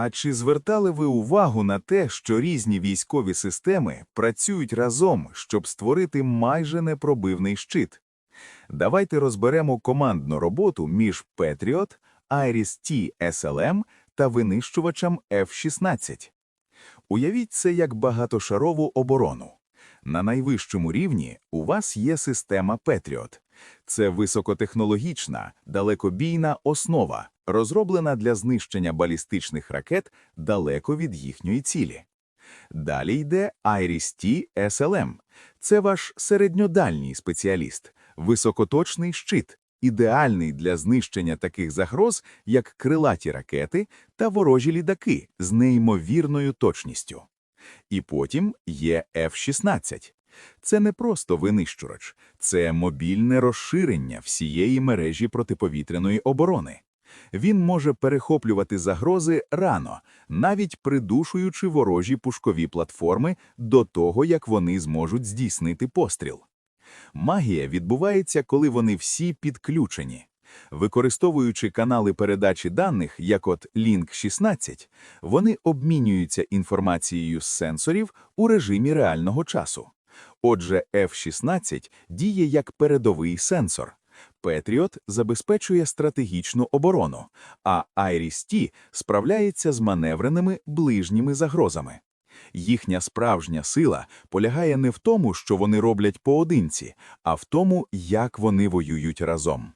А чи звертали ви увагу на те, що різні військові системи працюють разом, щоб створити майже непробивний щит? Давайте розберемо командну роботу між Patriot, Iris-T SLM та винищувачем F-16. Уявіть це як багатошарову оборону. На найвищому рівні у вас є система Patriot. Це високотехнологічна, далекобійна основа, розроблена для знищення балістичних ракет далеко від їхньої цілі. Далі йде Iris-T SLM. Це ваш середньодальній спеціаліст, високоточний щит, ідеальний для знищення таких загроз, як крилаті ракети та ворожі літаки з неймовірною точністю. І потім є F-16. Це не просто винищувач, це мобільне розширення всієї мережі протиповітряної оборони. Він може перехоплювати загрози рано, навіть придушуючи ворожі пушкові платформи до того, як вони зможуть здійснити постріл. Магія відбувається, коли вони всі підключені. Використовуючи канали передачі даних, як от Link 16, вони обмінюються інформацією з сенсорів у режимі реального часу. Отже, F-16 діє як передовий сенсор. Patriot забезпечує стратегічну оборону, а Iris-T справляється з маневреними ближніми загрозами. Їхня справжня сила полягає не в тому, що вони роблять поодинці, а в тому, як вони воюють разом.